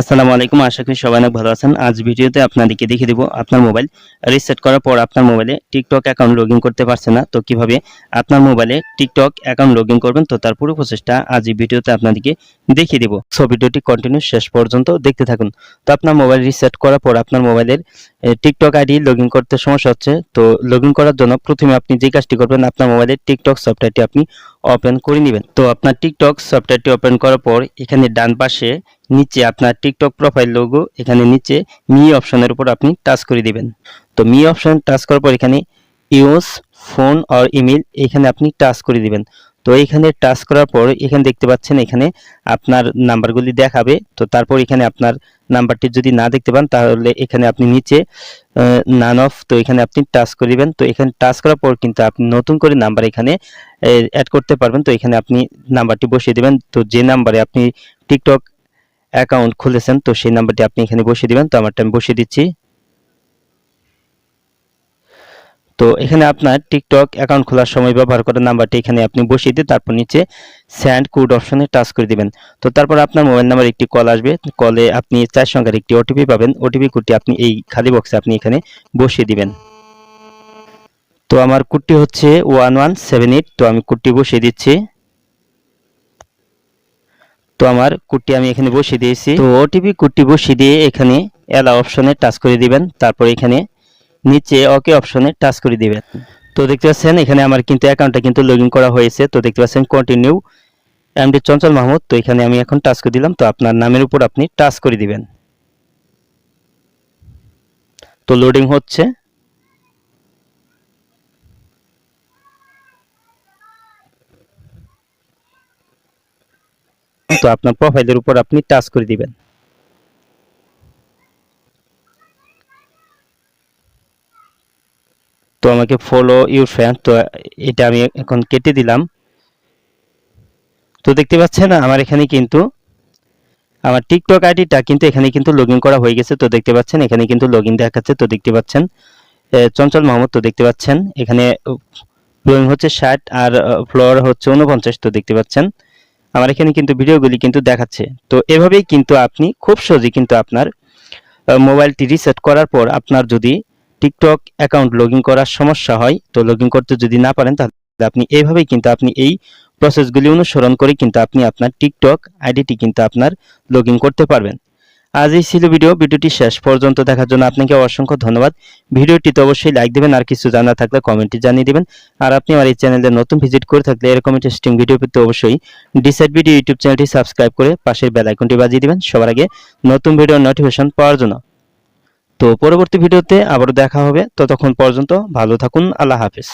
আসসালামু আলাইকুম, আশা করি সবাই অনেক ভালো আছেন। আজ ভিডিওতে আপনাদেরকে দেখিয়ে দিব আপনার মোবাইল রিসেট করার পর আপনার মোবাইলে টিকটক অ্যাকাউন্ট লগ করতে পারছে না। তো কীভাবে আপনার মোবাইলে টিকটক অ্যাকাউন্ট লগ করবেন, তো তার পুরো প্রসেসটা আজ এই ভিডিওতে আপনাদেরকে দেখিয়ে দিব। সো ভিডিওটি কন্টিনিউ শেষ পর্যন্ত দেখতে থাকুন। তো আপনার মোবাইল রিসেট করার পর আপনার মোবাইলের টিকটক আইডি লগ করতে সমস্যা হচ্ছে। তো লগ করার জন্য প্রথমে আপনি যে কাজটি করবেন, আপনার মোবাইলের টিকটক সফটওয়্যারটি আপনি ওপেন করে নেবেন। তো আপনার টিকটক সফটওয়্যারটি ওপেন করার পর এখানে ডান পাশে নিচে আপনার টিকটক প্রোফাইল লোগো এখানে নিচে মি অপশনের উপর আপনি টাচ করে দিবেন। তো মি অপশন টাচ করার পর এখানে ইউজ ফোন অর ইমেল এখানে আপনি টাচ করে দিবেন। তো এখানে টাচ করার পর এখানে দেখতে পাচ্ছেন এখানে আপনার নাম্বারগুলি দেখাবে। তো তারপর এখানে আপনার নাম্বারটি যদি না দেখতে পান, তাহলে এখানে আপনি নিচে নান অফ তো এখানে আপনি টাচ করে দিবেন। তো এখানে টাচ করার পর কিন্তু আপনি নতুন করে নাম্বার এখানে অ্যাড করতে পারবেন। তো এখানে আপনি নাম্বারটি বসিয়ে দেবেন। তো যে নাম্বারে আপনি টিকটক অ্যাকাউন্ট খুলেছেন, তো সেই নাম্বারটি আপনি এখানে বসিয়ে দিবেন। তো আমারটা আমি বসিয়ে দিচ্ছি। তো এখানে আপনার টিকটক অ্যাকাউন্ট খোলার সময় ব্যবহার করা নাম্বারটি এখানে আপনি বসিয়ে দিয়ে তারপর নিচে স্যান্ড কোড অপশনে টাচ করে দিবেন। তো তারপর আপনার মোবাইল নাম্বার একটি কল আসবে। কলে আপনি চার সংখ্যার একটি ওটিপি পাবেন। ওটিপি কোডটি আপনি এই খালি বক্সে আপনি এখানে বসিয়ে দিবেন। তো আমার কোডটি হচ্ছে ওয়ান ওয়ান সেভেন এইট তো আমি কোডটি বসিয়ে দিচ্ছি। তো আমার কোডটি আমি এখানে বসিয়ে দিয়েছি। তো ওটিপি কোডটি বসিয়ে দিয়ে এখানে এলা অপশনে টাচ করে দিবেন। তারপর এখানে নিচে ওকে অপশনে টাচ করে দিবেন। তো দেখতে পাচ্ছেন, এখানে আমার কিন্তু অ্যাকাউন্টটা কিন্তু লগ করা হয়েছে। তো দেখতে পাচ্ছেন কন্টিনিউ এমডি চঞ্চল মাহমুদ। তো এখানে আমি এখন টাচ করে দিলাম। তো আপনার নামের উপর আপনি টাচ করে দিবেন। তো লোডিং হচ্ছে। তো আপনার প্রোফাইলের উপর আপনি টাচ করে দিবেন। তো আমাকে ফলো ইউর ফ্যান তো এটা আমি এখন কেটে দিলাম। তো দেখতে পাচ্ছেন, আমার এখানে কিন্তু, আমার টিকটক আইডিটা কিন্তু এখানে কিন্তু লগ করা হয়ে গেছে। তো দেখতে পাচ্ছেন, এখানে কিন্তু লগ দেখাচ্ছে। তো দেখতে পাচ্ছেন চঞ্চল মাহমুদ, তো দেখতে পাচ্ছেন, এখানে ফ্লোয়িং হচ্ছে ষাট আর ফ্লোয়ার হচ্ছে উনপঞ্চাশ তো দেখতে পাচ্ছেন, আমার এখানে কিন্তু ভিডিওগুলি কিন্তু দেখাচ্ছে। তো এভাবেই কিন্তু আপনি, খুব সহজেই কিন্তু আপনার মোবাইলটি রিসেট করার পর আপনার যদি টিকটক অ্যাকাউন্ট লগ করার সমস্যা হয়, তো লগ করতে যদি না পারেন, তাহলে আপনি এইভাবেই কিন্তু আপনি এই প্রসেসগুলি অনুসরণ করে কিন্তু আপনি আপনার টিকটক আইডিটি কিন্তু আপনার লগ করতে পারবেন। আজ এই ছিল ভিডিও, ভিডিওটি শেষ পর্যন্ত দেখার জন্য আপনাকে অসংখ্য ধন্যবাদ। ভিডিওটিতে অবশ্যই লাইক দেবেন, আর কিছু জানা থাকলে কমেন্টে জানিয়ে দেবেন। আর আপনি আমার এই চ্যানেলে নতুন ভিজিট করে থাকলে এরকম ইন্টারেস্টিং ভিডিও পেতে অবশ্যই ডিসাইড ভিডিও ইউটিউব চ্যানেলটি সাবস্ক্রাইব করে পাশের বেল আইকনটি বাজিয়ে দিবেন। সবার আগে নতুন ভিডিও নোটিফিকেশন পাওয়ার জন্য। তো পরবর্তী ভিডিওতে আবারও দেখা হবে। ততক্ষণ পর্যন্ত ভালো থাকুন। আল্লাহ হাফেজ।